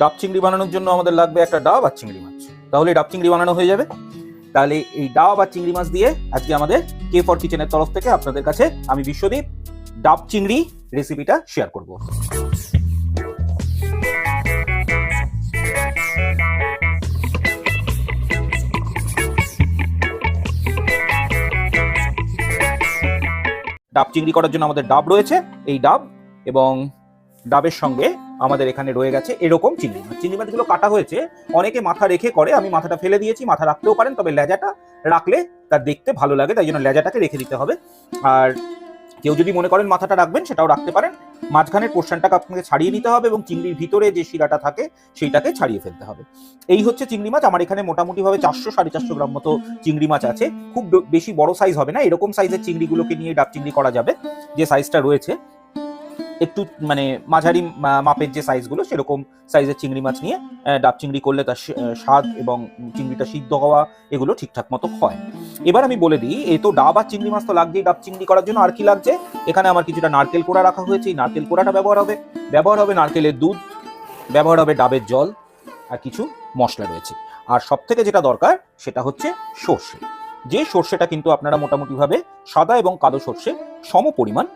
ডাব চিংড়ি বানানোর জন্য আমাদের লাগবে একটা ডাব আর চিংড়ি মাছ। তাহলে ডাব চিংড়ি বানানো হয়ে যাবে। তাহলে এই ডাব আর চিংড়ি মাছ দিয়ে আজকে আমাদের কে ফর কিচেনের তরফ থেকে আপনাদের কাছে আমি বিশ্বদীপ ডাব চিংড়ি রেসিপিটা শেয়ার করব। ডাব চিংড়ি করার জন্য আমাদের ডাব রয়েছে। এই ডাব এবং ডাবের সঙ্গে আমাদের এখানে রয়ে গেছে এরকম চিংড়ি মাছ। চিংড়ি মাছগুলো কাটা হয়েছে, অনেকে মাথা রেখে করে, আমি মাথাটা ফেলে দিয়েছি, মাথা রাখতেও পারেন, তবে লেজাটা রাখলে তার দেখতে ভালো লাগে, তাই জন্য লেজাটাকে রেখে দিতে হবে। আর কেউ যদি মনে করেন মাথাটা রাখবেন, সেটাও রাখতে পারেন। মাঝখানের পোর্শনটাকে আপনাকে ছাড়িয়ে নিতে হবে এবং চিংড়ির ভিতরে যে শিরাটা থাকে, সেইটাকে ছাড়িয়ে ফেলতে হবে। এই হচ্ছে চিংড়ি মাছ, আমার এখানে মোটামুটি ভাবে চারশো, সাড়ে চারশো গ্রাম মতো চিংড়ি মাছ আছে। খুব বেশি বড় সাইজ হবে না, এরকম সাইজের চিংড়িগুলোকে নিয়ে ডাব চিংড়ি করা যাবে, যে সাইজটা রয়েছে। একটু মানে মাঝারি মাপের যে সাইজগুলো সেরকম সাইজের চিংড়ি মাছ নিয়ে ডাব চিংড়ি করলে তার স্বাদ এবং চিংড়িটা সিদ্ধ হওয়া এগুলো ঠিকঠাক মতো হয়। এবার আমি বলে দিই এই তো ডাব আর চিংড়ি মাছ তো লাগছেই ডাব চিংড়ি করার জন্য, আর কি লাগছে? এখানে আমার কিছুটা নারকেল কোড়া রাখা হয়েছে, এই নারকেল কোড়াটা ব্যবহার হবে। ব্যবহার হবে নারকেলের দুধ, ব্যবহার হবে ডাবের জল, আর কিছু মশলা রয়েছে। আর সব থেকে যেটা দরকার, সেটা হচ্ছে সর্ষে। যে সর্ষেটা কিন্তু আপনারা মোটামুটিভাবে সাদা এবং কালো সর্ষে সম পরিমাণ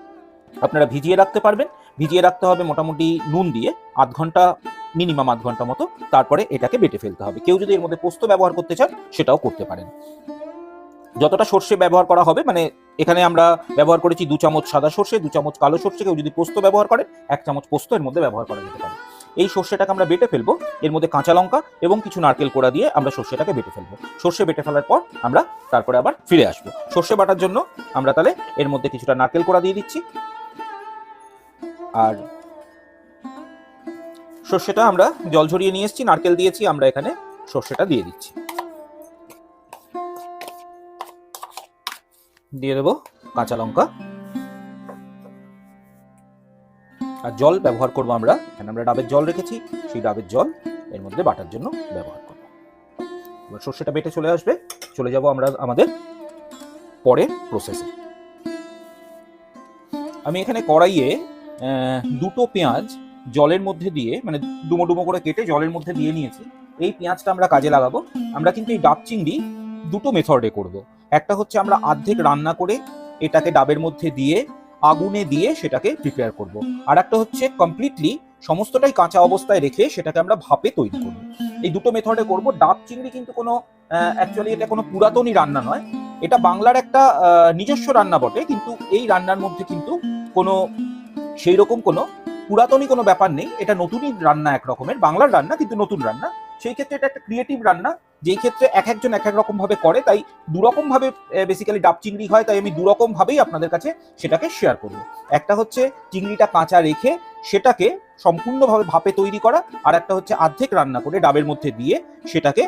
আপনারা ভিজিয়ে রাখতে পারবেন। ভিজিয়ে রাখতে হবে মোটামুটি নুন দিয়ে, আধ ঘণ্টা মিনিমাম আধ ঘণ্টা মতো। তারপরে এটাকে বেটে ফেলতে হবে। কেউ যদি এর মধ্যে পোস্ত ব্যবহার করতে চান, সেটাও করতে পারেন। যতটা সর্ষে ব্যবহার করা হবে মানে এখানে আমরা ব্যবহার করেছি দু চামচ সাদা সর্ষে, দু চামচ কালো সর্ষে, কেউ যদি পোস্ত ব্যবহার করে এক চামচ পোস্ত এর মধ্যে ব্যবহার করা যেতে পারে। এই সর্ষেটাকে আমরা বেটে ফেলব। এর মধ্যে কাঁচা লঙ্কা এবং কিছু নারকেল কোড়া দিয়ে আমরা সর্ষেটাকে বেটে ফেলব। সর্ষে বেটে ফেলার পর আমরা তারপরে আবার ফিরে আসব। সর্ষে বাটার জন্য আমরা তাহলে এর মধ্যে কিছুটা নারকেল কোড়া দিয়ে দিচ্ছি। আর সর্ষেটা আমরা জল ঝরিয়ে নিয়ে এসেছি, নারকেল দিয়েছি, আমরা এখানে সর্ষেটা দিয়ে দিচ্ছি। দিয়ে দেবো কাঁচা লঙ্কা। আর জল ব্যবহার করব আমরা, এখানে আমরা ডাবের জল রেখেছি, সেই ডাবের জল এর মধ্যে বাটার জন্য ব্যবহার করব। এবার সর্ষেটা বেটে চলে আসবে, চলে যাব আমরা আমাদের পরে প্রসেসে আমি এখানে কড়াইয়ে দুটো পেঁয়াজ জলের মধ্যে দিয়ে মানে ডুমো ডুমো করে কেটে জলের মধ্যে দিয়ে নিয়েছি। এই পেঁয়াজটা আমরা কাজে লাগাবো। আমরা কিন্তু এই ডাব চিংড়ি দুটো মেথডে করব। একটা হচ্ছে আমরা অর্ধেক রান্না করে এটাকে ডাবের মধ্যে দিয়ে, আগুনে দিয়ে সেটাকে প্রিপেয়ার করব। আর একটা হচ্ছে কমপ্লিটলি সমস্তটাই কাঁচা অবস্থায় রেখে সেটাকে আমরা ভাপে তৈরি করব। এই দুটো মেথডে করব। ডাব চিংড়ি কিন্তু কোনো অ্যাকচুয়ালি এটা কোনো পুরাতনই রান্না নয়। এটা বাংলার একটা নিজস্ব রান্না বটে। কিন্তু এই রান্নার মধ্যে কিন্তু কোনো সেই রকম কোনো পুরাতনই কোনো ব্যাপার নেই। এটা নতুনই রান্না এক রকমের, বাংলার রান্না কিন্তু নতুন রান্না। সেই ক্ষেত্রে এটা একটা ক্রিয়েটিভ রান্না, যেই ক্ষেত্রে এক একজন এক এক রকম ভাবে করে, তাই দুরকম ভাবে বেসিক্যালি ডাব চিংড়ি হয়, তাই আমি দুরকম ভাবেই আপনাদের কাছে সেটাকে শেয়ার করব। একটা হচ্ছে চিংড়িটা কাঁচা রেখে সেটাকে সম্পূর্ণভাবে ভাপে তৈরি করা, আর একটা হচ্ছে অর্ধেক রান্না করে ডাবের মধ্যে দিয়ে সেটাকে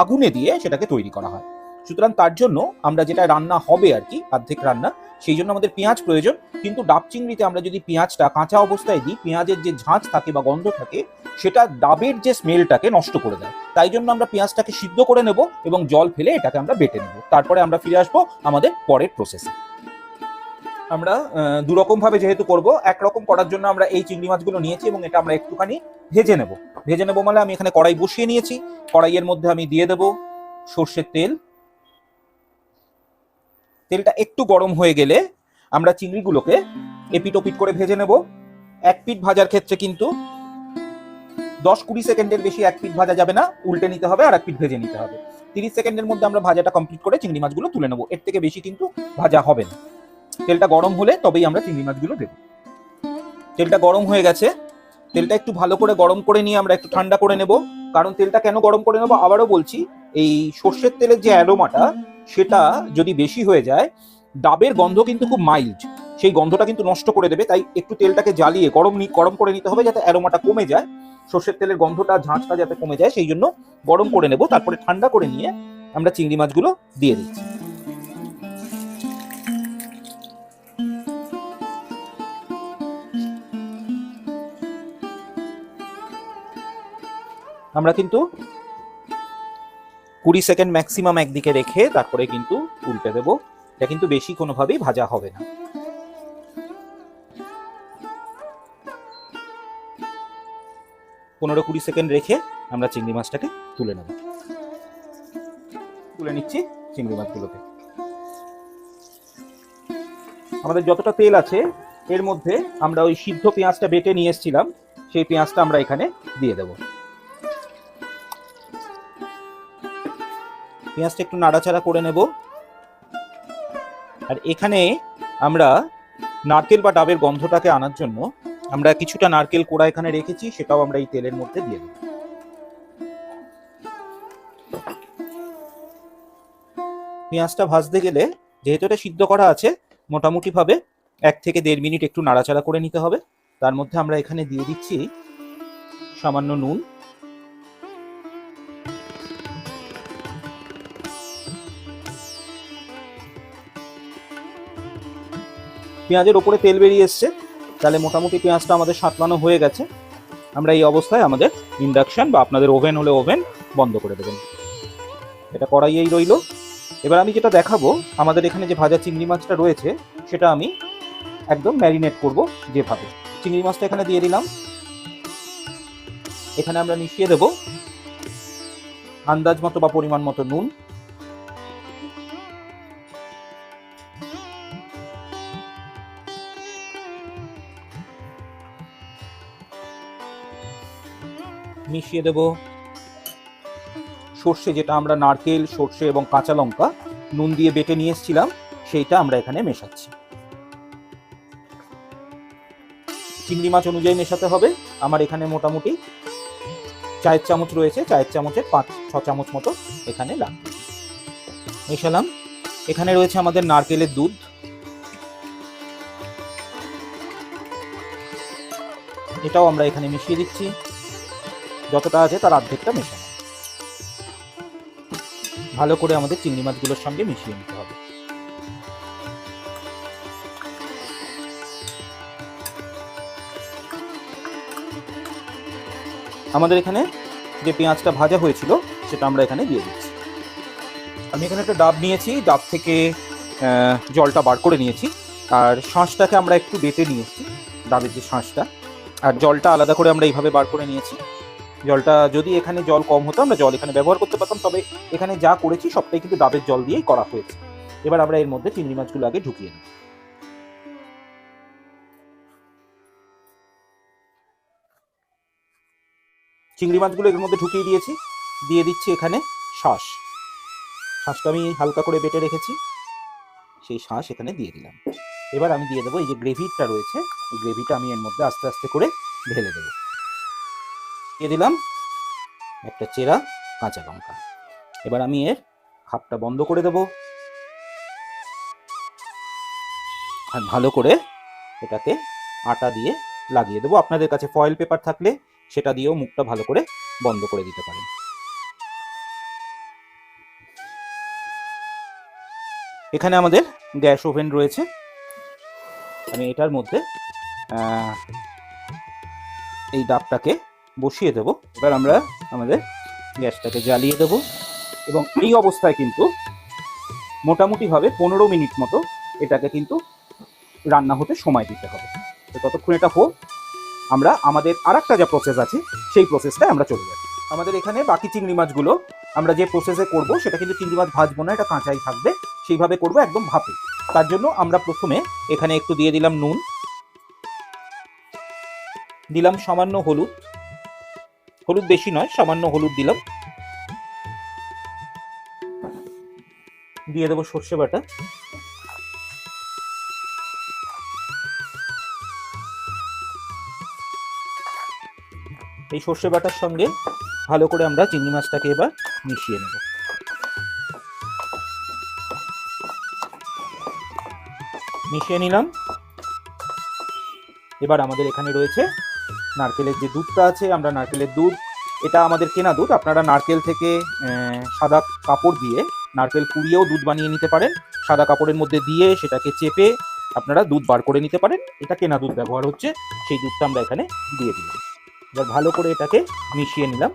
আগুনে দিয়ে সেটাকে তৈরি করা হয়। সুতরাং তার জন্য আমরা যেটা রান্না হবে আর কি, অর্ধেক রান্না সেই জন্য আমাদের পেঁয়াজ প্রয়োজন। কিন্তু ডাব চিংড়িতে আমরা যদি পেঁয়াজটা কাঁচা অবস্থায় দিই পেঁয়াজের যে ঝাঁঝ থাকে বা গন্ধ থাকে সেটা ডাবের যে স্মেলটাকে নষ্ট করে দেয়। তাই জন্য আমরা পেঁয়াজটাকে সিদ্ধ করে নেব এবং জল ফেলে এটাকে আমরা বেটে নেব। তারপরে আমরা ফিরে আসব আমাদের পরের প্রসেসে আমরা আহ, দুরকম ভাবে যেহেতু করব একরকম করার জন্য আমরা এই চিংড়ি মাছগুলো নিয়েছি এবং এটা আমরা একটুখানি ভেজে নেব। ভেজে নেব মানে আমি এখানে কড়াই বসিয়ে নিয়েছি। কড়াইয়ের মধ্যে আমি দিয়ে দেব সর্ষের তেল তেলটা একটু গরম হয়ে গেলে আমরা চিংড়িগুলোকে এপিট ওপিট করে ভেজে নেব। এক পিট ভাজার ক্ষেত্রে কিন্তু দশ কুড়ি সেকেন্ডের বেশি এক পিট ভাজা যাবে না, উল্টে নিতে হবে আর এক পিট ভেজে নিতে হবে। তিরিশ সেকেন্ডের মধ্যে আমরা ভাজাটা কমপ্লিট করে চিংড়ি মাছগুলো তুলে নেব। এর থেকে বেশি কিন্তু ভাজা হবে না। তেলটা গরম হলে তবেই আমরা চিংড়ি মাছগুলো দেবো। তেলটা গরম হয়ে গেছে। তেলটা একটু ভালো করে গরম করে নিয়ে আমরা একটু ঠান্ডা করে নেব। কারণ তেলটা কেন গরম করে নেব? আবারও বলছি এই সর্ষের তেলের যে অ্যারোমাটা সেটা যদি বেশি হয়ে যায়, ডাবের গন্ধ কিন্তু খুব মাইল্ড সেই গন্ধটা কিন্তু নষ্ট করে দেবে, তাই একটু তেলটাকে জ্বালিয়ে গরম গরম করে নিতে হবে যাতে অ্যারোমাটা কমে যায়। সর্ষের তেলের গন্ধটা, ঝাঁঝটা যাতে কমে যায়, সেই জন্য গরম করে নেব। তারপরে ঠান্ডা করে নিয়ে আমরা চিংড়ি মাছগুলো দিয়ে দিচ্ছি। আমরা কিন্তু কুড়ি সেকেন্ড ম্যাক্সিমাম একদিকে রেখে তারপরে কিন্তু উল্টে দেবো। এটা কিন্তু বেশি কোনোভাবেই ভাজা হবে না। পনেরো কুড়ি সেকেন্ড রেখে আমরা চিংড়ি মাছটাকে তুলে নেব। তুলে নিচ্ছি চিংড়ি মাছগুলোকে। আমাদের যতটা তেল আছে, এর মধ্যে আমরা ওই সিদ্ধ পেঁয়াজটা বেটে নিয়ে এসেছিলাম, সেই পেঁয়াজটা আমরা এখানে দিয়ে দেব। পেঁয়াজটা একটু নাড়াচাড়া করে নেব। আর এখানে আমরা নারকেল বা ডাবের গন্ধটাকে আনার জন্য আমরা কিছুটা নারকেল কোড়া এখানে রেখেছি, সেটাও আমরা এই তেলের মধ্যে দিয়ে দেব। পেঁয়াজটা ভাজতে গেলে যেহেতু এটা সিদ্ধ করা আছে মোটামুটি ভাবে এক থেকে দেড় মিনিট একটু নাড়াচাড়া করে নিতে হবে। তার মধ্যে আমরা এখানে দিয়ে দিচ্ছি সামান্য নুন। পেঁয়াজের ওপরে তেল বেরিয়ে এসছে। তাহলে মোটামুটি পেঁয়াজটা আমাদের সাঁতলানো হয়ে গেছে। আমরা এই অবস্থায় আমাদের ইন্ডাকশান বা আপনাদের ওভেন হলে ওভেন বন্ধ করে দেবেন। এটা কড়াইয়েই রইল। এবার আমি যেটা দেখাবো, আমাদের এখানে যে ভাজা চিংড়ি মাছটা রয়েছে, সেটা আমি একদম ম্যারিনেট করব যেভাবে। চিংড়ি মাছটা এখানে দিয়ে দিলাম। এখানে আমরা মিশিয়ে দেব। আন্দাজ মতো বা পরিমাণ মতো নুন। মিশিয়ে দেব। সর্ষে যেটা আমরা নারকেল, সর্ষে এবং কাঁচা লঙ্কা নুন দিয়ে বেটে নিয়ে এসেছিলাম, সেইটা আমরা এখানে মেশাচ্ছি। চিংড়ি মাছ অনুযায়ী মেশাতে হবে। আমার এখানে মোটামুটি চায়ের চামচ রয়েছে। চায়ের চামচের পাঁচ, ছ চামচ মতো এখানে লাগবে মেশালাম। এখানে রয়েছে আমাদের নারকেলের দুধ। এটাও আমরা এখানে মিশিয়ে দিচ্ছি। যতটা আছে তার অর্ধেকটা মেশানো। ভালো করে আমাদের চিংড়ি মাছগুলোর সঙ্গে মিশিয়ে নিতে হবে। আমাদের এখানে যে পেঁয়াজটা ভাজা হয়েছিল, সেটা আমরা এখানে দিয়ে দিচ্ছি। আমি এখানে একটা ডাব নিয়েছি, ডাব থেকে জলটা বার করে নিয়েছি। আর শাঁসটাকে আমরা একটু বেটে নিয়েছি, ডাবের যে শাঁসটা। আর জলটা আলাদা করে আমরা এইভাবে বার করে নিয়েছি। জলটা যদি এখানে জল কম হতো, আমরা জল এখানে ব্যবহার করতে পারতাম, তবে এখানে যা করেছি সবটাই কিন্তু ডাবের জল দিয়েই করা হয়েছে। এবার আমরা এর মধ্যে চিংড়ি মাছগুলো আগে ঢুকিয়ে নিই চিংড়ি মাছগুলো এর মধ্যে ঢুকিয়ে দিয়েছি। দিয়ে দিচ্ছি এখানে শাঁস। শাঁসটা আমি হালকা করে বেটে রেখেছি। সেই শাঁস এখানে দিয়ে দিলাম। এবার আমি দিয়ে দেবো এই যে গ্রেভিটা রয়েছে, এই গ্রেভিটা আমি এর মধ্যে আস্তে আস্তে করে ঢেলে দেবো। দিয়ে দিলাম একটা চেরা কাঁচা লঙ্কা। এবার আমি এর খাপটা বন্ধ করে দেব। আর ভালো করে এটাকে আটা দিয়ে লাগিয়ে দেবো। আপনাদের কাছে ফয়েল পেপার থাকলে সেটা দিয়েও মুখটা ভালো করে বন্ধ করে দিতে পারেন। এখানে আমাদের গ্যাস ওভেন রয়েছে। আমি এটার মধ্যে এই ডাবটাকে বসিয়ে দেব। এবার আমরা আমাদের গ্যাসটাকে জ্বালিয়ে দেব এবং এই অবস্থায় কিন্তু মোটামুটিভাবে পনেরো মিনিট মতো এটাকে কিন্তু রান্না হতে সময় দিতে হবে। তো ততক্ষণ এটা হোক, আমরা আমাদের আর যা প্রসেস আছে, সেই প্রসেসটায় আমরা চলে যাই আমাদের এখানে বাকি চিংড়ি মাছগুলো আমরা যে প্রসেসে করব, সেটা কিন্তু চিংড়ি মাছ ভাজবো না, এটা কাঁচাই থাকবে। সেইভাবে করব একদম ভাপে। তার জন্য আমরা প্রথমে এখানে একটু দিয়ে দিলাম নুন, দিলাম সামান্য হলুদ হলুদ বেশি নয়, সামান্য হলুদ দিলাম। দিয়ে দেবো সর্ষে বাটা। এই সর্ষে বাটার সঙ্গে ভালো করে আমরা চিংড়ি মাছটাকে এবার মিশিয়ে নেব। মিশিয়ে নিলাম। এবার আমাদের এখানে রয়েছে নারকেলের যে দুধটা আছে, আমরা নারকেলের দুধ, এটা আমাদের কেনা দুধ। আপনারা নারকেল থেকে সাদা কাপড় দিয়ে নারকেল কুড়িয়েও দুধ বানিয়ে নিতে পারেন। সাদা কাপড়ের মধ্যে দিয়ে সেটাকে চেপে আপনারা দুধ বার করে নিতে পারেন। এটা কেনা দুধ ব্যবহার হচ্ছে, সেই দুধটা আমরা এখানে দিয়ে দিলাম। এবার ভালো করে এটাকে মিশিয়ে নিলাম।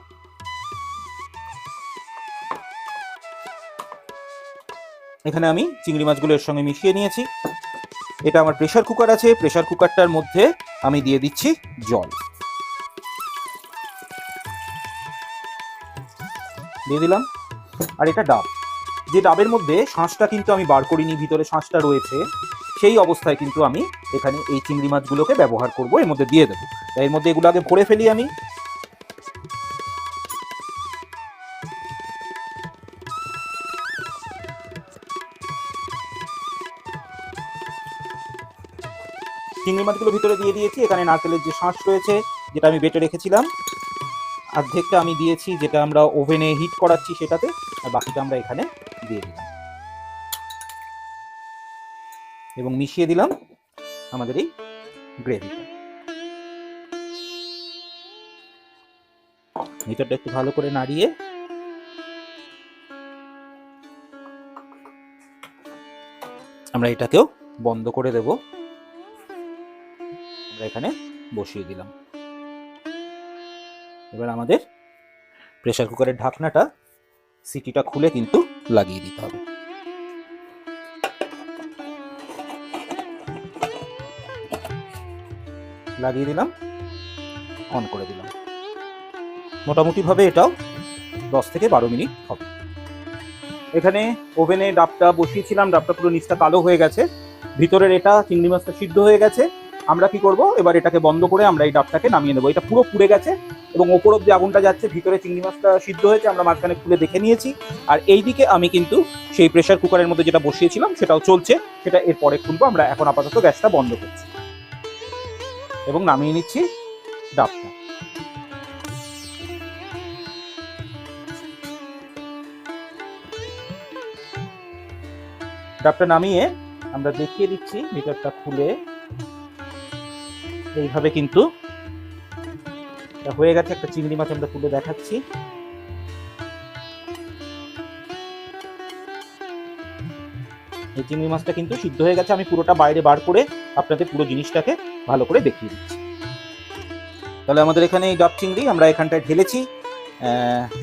এখানে আমি চিংড়ি মাছগুলো এর সঙ্গে মিশিয়ে নিয়েছি। এটা আমার প্রেশার কুকার আছে প্রেশার কুকারটার মধ্যে আমি দিয়ে দিচ্ছি জল। দিয়ে দিলাম। আর এটা ডাব। যে ডাবের মধ্যে শাঁসটা কিন্তু আমি বার করিনি, ভিতরে শাঁসটা রয়েছে, সেই অবস্থায় কিন্তু আমি এখানে এই চিংড়ি মাছগুলোকে ব্যবহার করব, এর মধ্যে দিয়ে দেবো। এর মধ্যে এগুলো আগে ভরে ফেলি আমি। চিংড়ি মাছগুলো ভিতরে দিয়ে দিয়েছি, এখানে নারকেলের যে শাঁস রয়েছে, যেটা আমি বেটে রেখেছিলাম। অর্ধেকটা আমি দিয়েছি, যেটা আমরা ওভেনে হিট করাচ্ছি সেটাতে, আর বাকিটা আমরা এখানে দিয়ে দিলাম। এবং মিশিয়ে দিলাম আমাদের এই গ্রেভিটা। ভিতরটা একটু ভালো করে নাড়িয়ে আমরা এটাকেও বন্ধ করে দেব। আমরা এখানে বসিয়ে দিলাম। এবার আমাদের প্রেসার কুকারের ঢাকনাটা সিটিটা খুলে কিন্তু লাগিয়ে দিতে হবে। লাগিয়ে দিলাম অন করে দিলাম। মোটামুটিভাবে এটাও দশ থেকে বারো মিনিট হবে। এখানে ওভেনে ডাবটা বসিয়েছিলাম, ডাবটা পুরো নিচটা কালো হয়ে গেছে। ভিতরের এটা চিংড়ি মাছটা সিদ্ধ হয়ে গেছে। আমরা কি করব? এবার এটাকে বন্ধ করে আমরা এই ডাবটাকে নামিয়ে নেব। এটা পুরো পুড়ে গেছে এবং ওপর অব্দি আগুনটা যাচ্ছে, ভিতরে চিংড়ি মাছটা সিদ্ধ হয়েছে, আমরা মাঝখানে খুলে দেখে নিয়েছি। আর এইদিকে আমি কিন্তু সেই প্রেসার কুকারের মধ্যে যেটা বসিয়েছিলাম, সেটাও চলছে। সেটা এরপরে খুলবো, আমরা এখন আপাতত গ্যাসটা বন্ধ করছি। এবং নামিয়ে নিচ্ছি ডাবটা। ডাবটা নামিয়ে আমরা দেখিয়ে দিচ্ছি, ভিতরটা খুলে এইভাবে কিন্তু হয়ে গেছে, একটা চিংড়ি মাছ আমরা তুলে দেখাচ্ছি। এই চিংড়ি মাছটা কিন্তু সিদ্ধ হয়ে গেছে, আমি পুরোটা বাইরে বার করে আপনাদের পুরো জিনিসটাকে ভালো করে দেখিয়ে দিচ্ছি। তাহলে আমাদের এখানে এই ডাব চিংড়ি আমরা এখানটায় ঢেলেছি।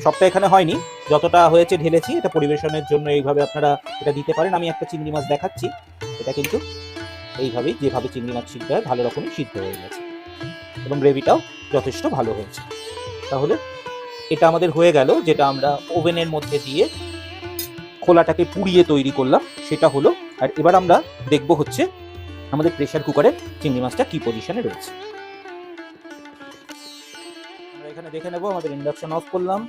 সবটা এখানে হয়নি, যতটা হয়েছে ঢেলেছি, এটা পরিবেশনের জন্য এইভাবে আপনারা এটা দিতে পারেন। আমি একটা চিংড়ি মাছ দেখাচ্ছি, এটা কিন্তু এইভাবেই যেভাবে চিংড়ি মাছ সিদ্ধ হয়, ভালো রকমই সিদ্ধ হয়ে গেছে। এবং গ্রেভিটাও যথেষ্ট ভালো হয়েছে। তাহলে এটা আমাদের হয়ে গেল, যেটা আমরা ওভেনের মধ্যে দিয়ে খোলাটাকে পুড়িয়ে তৈরি করলাম, সেটা হলো, আর এবার আমরা দেখব হচ্ছে আমাদের প্রেশার কুকারে চিংড়ি মাছটা কি পজিশনে রয়েছে। আমরা এখানে দেখে নেব, আমাদের ইন্ডাকশন অফ করলাম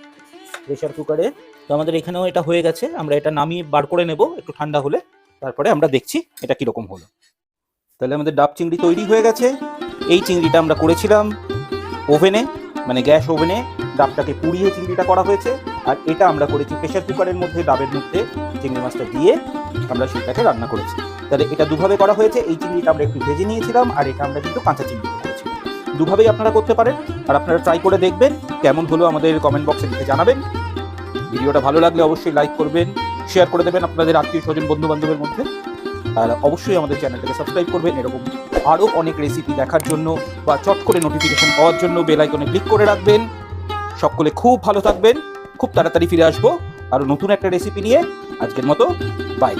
প্রেশার কুকারে তো আমাদের এখানেও এটা হয়ে গেছে, আমরা এটা নামিয়ে বার করে নেব, একটু ঠান্ডা হলে। তারপরে আমরা দেখছি এটা কীরকম হলো। তাহলে আমাদের ডাব চিংড়ি তৈরি হয়ে গেছে। এই চিংড়িটা আমরা করেছিলাম ওভেনে মানে গ্যাস ওভেনে। ডাবটাকে পুড়িয়ে চিংড়িটা করা হয়েছে। আর এটা আমরা করেছি প্রেসার কুকারের মধ্যে, ডাবের মধ্যে চিংড়ি মাছটা দিয়ে আমরা সেটাকে রান্না করেছি। তাহলে এটা দুভাবে করা হয়েছে। এই চিংড়িটা আমরা একটু ভেজে নিয়েছিলাম, আর এটা আমরা কিন্তু কাঁচা চিংড়ি করেছি। দুভাবেই আপনারা করতে পারেন। আর আপনারা ট্রাই করে দেখবেন কেমন হলো আমাদের কমেন্ট বক্সে লিখে জানাবেন। ভিডিওটা ভালো লাগলে অবশ্যই লাইক করবেন শেয়ার করে দেবেন আপনাদের আত্মীয় স্বজন বন্ধু বান্ধবের মধ্যে। আর অবশ্যই আমাদের চ্যানেলটাকে সাবস্ক্রাইব করবেন। এরকম আরও অনেক রেসিপি দেখার জন্য বা চট করে নোটিফিকেশন পাওয়ার জন্য বেল আইকনে ক্লিক করে রাখবেন। সকলে খুব ভালো থাকবেন। খুব তাড়াতাড়ি ফিরে আসব। আরও নতুন একটা রেসিপি নিয়ে আজকের মতো বাই